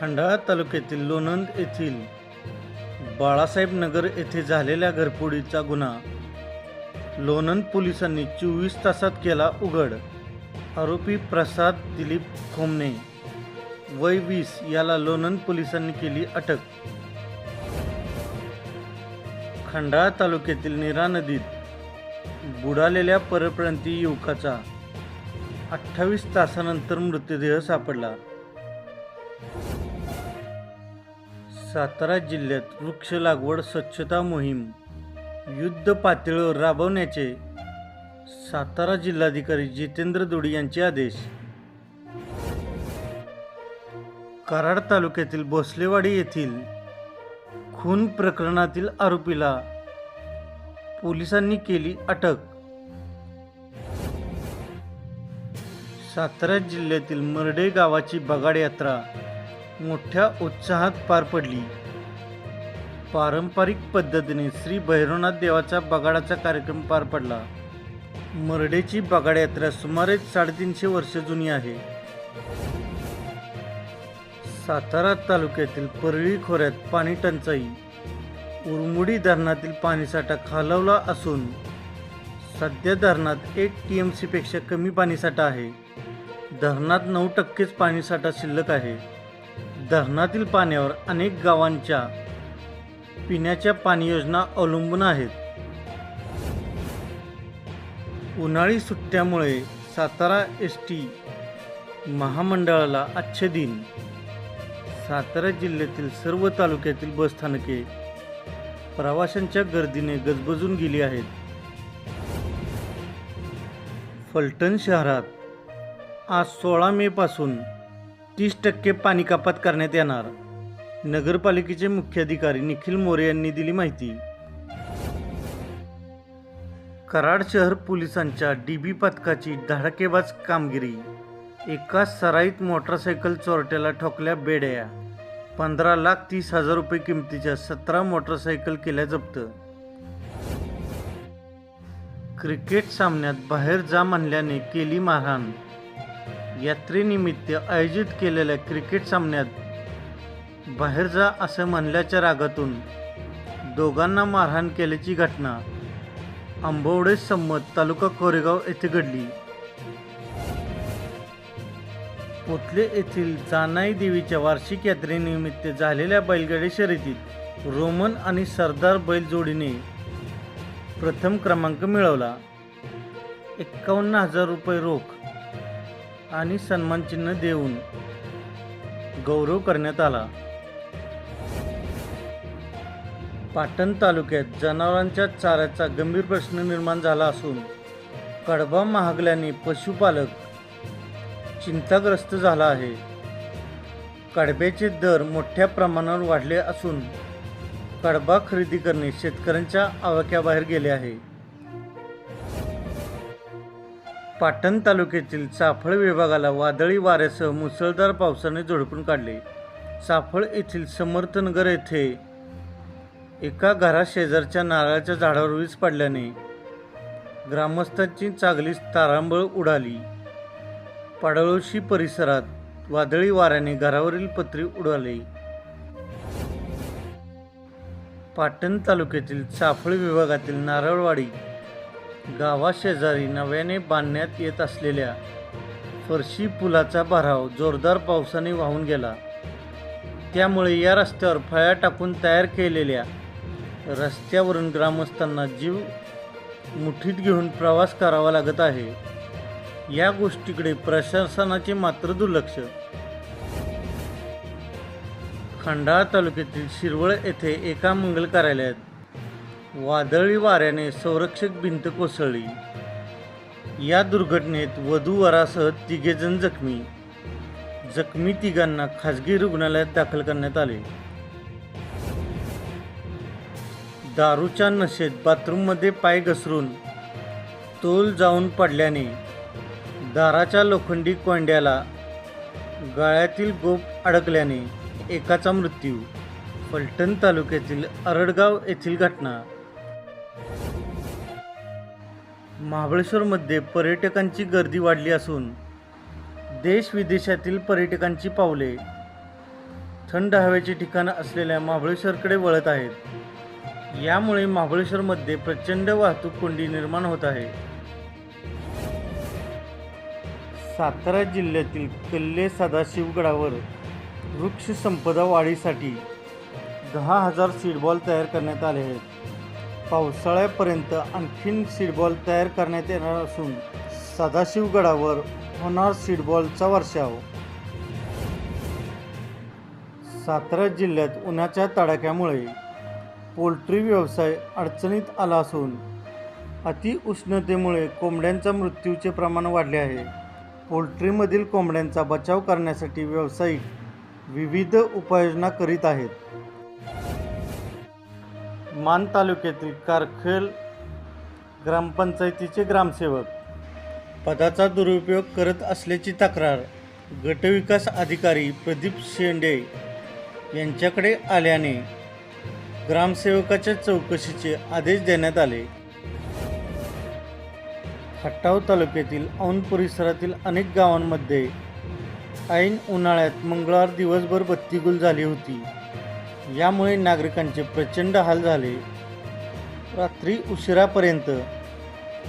खंडाळा तालुक्यातील लोणंद येथील बाळासाहेब नगर येथे झालेल्या घरफोडीचा गुन्हा. लोणंद पोलिसांनी चोवीस तासात केला उघड आरोपी प्रसाद दिलीप खोमणे वय वीस याला लोणंद पोलिसांनी केली अटक. खंडाळा तालुक्यातील नीरा नदीत बुडालेल्या परप्रांतीय युवकाचा अठ्ठावीस तासानंतर मृतदेह सापडला. सातारा जिल्ह्यात वृक्ष लागवड स्वच्छता मोहीम. युद्ध पातळीवर राबवण्याचे सातारा जिल्हाधिकारी जितेंद्र दोडी यांचे आदेश. कराड तालुक्यातील भोसलेवाडी येथील खून प्रकरणातील आरोपीला पोलिसांनी केली अटक. सातारा जिल्ह्यातील मर्डे गावाची बगाड यात्रा मोठ्या उत्साहात पार पडली. पारंपरिक पद्धतीने श्री भैरवनाथ देवाचा बगाडाचा कार्यक्रम पार पडला. मरडेची बगाड यात्रा सुमारे साडेतीनशे वर्ष जुनी आहे. सातारा तालुक्यातील परळी खोऱ्यात पाणी टंचाई. उरमुडी धरणातील पाणीसाठा खालावला असून सध्या धरणात एक टी एम सीपेक्षा कमी पाणीसाठा आहे. धरणात नऊ टक्केच पाणीसाठा शिल्लक आहे. धरणातील पाण्यावर अनेक गावांच्या पिण्याच्या पाणी योजना अवलंबून आहेत. उन्हाळी सुट्ट्यामुळे सातारा एस टी महामंडळाला आजचे दिन. सातारा जिल्ह्यातील सर्व तालुक्यातील बसस्थानके प्रवाशांच्या गर्दीने गजबजून गेली आहेत. फलटण शहरात आज सोळा मे पासून तीस टक्के पाणी कपात करण्यात येणार. नगरपालिकेचे मुख्याधिकारी निखिल मोरे यांनी दिली माहिती. कराड शहर पोलिसांच्या डीबी पथकाची धडाकेबाज कामगिरी. एका सराईत मोटरसायकल चोरट्याला ठोकल्या बेड्या. पंधरा लाख तीस हजार रुपये किमतीच्या सतरा मोटरसायकल केल्या जप्त. क्रिकेट सामन्यात बाहेर जा म्हणल्याने केली मारहाण. यात्रेनिमित्त आयोजित केलेल्या क्रिकेट सामन्यात बाहेर जा असं म्हणल्याच्या रागातून दोघांना मारहाण केल्याची घटना आंबवडे संमत तालुका कोरेगाव येथे घडली. पोतले येथील जानाई देवीच्या वार्षिक यात्रेनिमित्त झालेल्या बैलगाडी शर्यतीत रोमन आणि सरदार बैल जोडीने प्रथम क्रमांक मिळवला. एक्कावन्न हजार रुपये रोख आणि सन्मानचिन्ह देऊन गौरव करण्यात आला. पाटण तालुक्यात जनावरांच्या चाऱ्याचा गंभीर प्रश्न निर्माण झाला असून कडबा महागल्याने पशुपालक चिंताग्रस्त झाला आहे. कडब्याचे दर मोठ्या प्रमाणावर वाढले असून कडबा खरेदी करणे शेतकऱ्यांच्या आवाक्याबाहेर गेले आहे. पाटण तालुक्यातील चाफळ विभागाला वादळी वाऱ्यासह मुसळधार पावसाने झोडपून काढले. चाफळ येथील समर्थनगर येथे एका घराशेजारच्या नारळाच्या झाडावर वीज पडल्याने ग्रामस्थांची चांगली तारांबळ उडाली. पाडळोशी परिसरात वादळी वाऱ्याने घरावरील पत्री उडाले. पाटण तालुक्यातील चाफळ विभागातील नारळवाडी गावाशेजारी नव्याने बांधण्यात येत असलेल्या फरशी पुलाचा भराव जोरदार पावसाने वाहून गेला. त्यामुळे या रस्त्यावर फळ्या टाकून तयार केलेल्या रस्त्यावरून ग्रामस्थांना जीव मुठीत घेऊन प्रवास करावा लागत आहे. या गोष्टीकडे प्रशासनाचे मात्र दुर्लक्ष. खंडाळा तालुक्यातील शिरवळ येथे एका मंगल कार्यालयात वादळी वाऱ्याने संरक्षक भिंत कोसळली. या दुर्घटनेत वधू वरासह तिघेजण जखमी. जखमी तिघांना खाजगी रुग्णालयात दाखल करण्यात आले. दारूच्या नशेत बाथरूममध्ये पाय घसरून तोल जाऊन पडल्याने दाराच्या लोखंडी कोंड्याला गळ्यातील गोप अडकल्याने एकाचा मृत्यू. फलटण तालुक्यातील अरडगाव येथील घटना. महाबळेश्वरमध्ये पर्यटकांची गर्दी वाढली असून देश विदेशातील पर्यटकांची पावले थंड हवेचे ठिकाण असलेल्या महाबळेश्वरकडे वळत आहेत. यामुळे महाबळेश्वरमध्ये प्रचंड वाहतूक कोंडी निर्माण होत आहे. सातारा जिल्ह्यातील कल्ले सदाशिवगडावर वृक्ष संपदा वाढीसाठी दहा हजार सीडबॉल तयार करण्यात आले आहेत. पावसाळ्यापर्यंत आणखीन सीडबॉल तयार करण्यात येणार असून सदाशिवगडावर होणार सीडबॉलचा वर्षाव. सातारा जिल्ह्यात उन्हाच्या तडाख्यामुळे पोल्ट्री व्यवसाय अडचणीत आला असून अतिउष्णतेमुळे कोंबड्यांच्या मृत्यूचे प्रमाण वाढले आहे. पोल्ट्रीमधील कोंबड्यांचा बचाव करण्यासाठी व्यावसायिक विविध उपाययोजना करीत आहेत. मान तालुक्यातील कारखेल ग्रामपंचायतीचे ग्रामसेवक पदाचा दुरुपयोग करत असल्याची तक्रार गटविकास अधिकारी प्रदीप शेंडे यांच्याकडे आल्याने ग्रामसेवकाच्या चौकशीचे आदेश देण्यात आले. खट्टाव तालुक्यातील औंध परिसरातील अनेक गावांमध्ये ऐन उन्हाळ्यात मंगळवार दिवसभर बत्तीगुल झाली होती. यामुळे नागरिकांचे प्रचंड हाल झाले. रात्री उशिरापर्यंत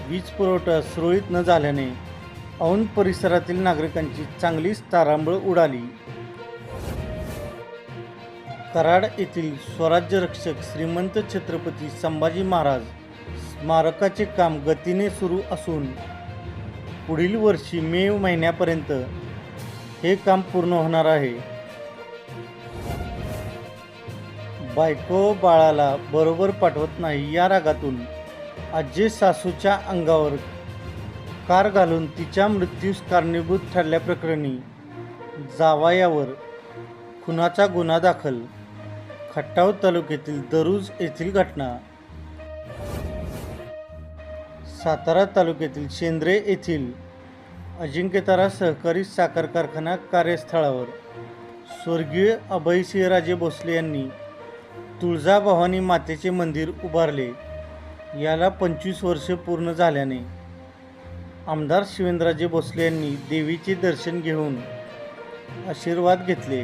वीज पुरवठा सुरळीत न झाल्याने औंध परिसरातील नागरिकांची चांगलीच तारांबळ उडाली. कराड येथील स्वराज्य रक्षक श्रीमंत छत्रपती संभाजी महाराज स्मारकाचे काम गतीने सुरू असून पुढील वर्षी मे महिन्यापर्यंत हे काम पूर्ण होणार आहे. बायको बाळाला बरोबर पाठवत नाही या रागातून आजी सासूच्या अंगावर कार घालून तिच्या मृत्यूस कारणीभूत ठरल्याप्रकरणी जावायावर खुनाचा गुन्हा दाखल खट्टाव तालुक्यातील दरुज येथील घटना. सातारा तालुक्यातील शेंद्रे येथील अजिंक्यतारा सहकारी साखर कारखाना कार्यस्थळावर स्वर्गीय अभयसिंहराजे भोसले यांनी तुळजाभवानी मातेचे मंदिर उभारले. याला पंचवीस वर्षे पूर्ण झाल्याने आमदार शिवेंद्रराजे भोसले यांनी देवीचे दर्शन घेऊन आशीर्वाद घेतले.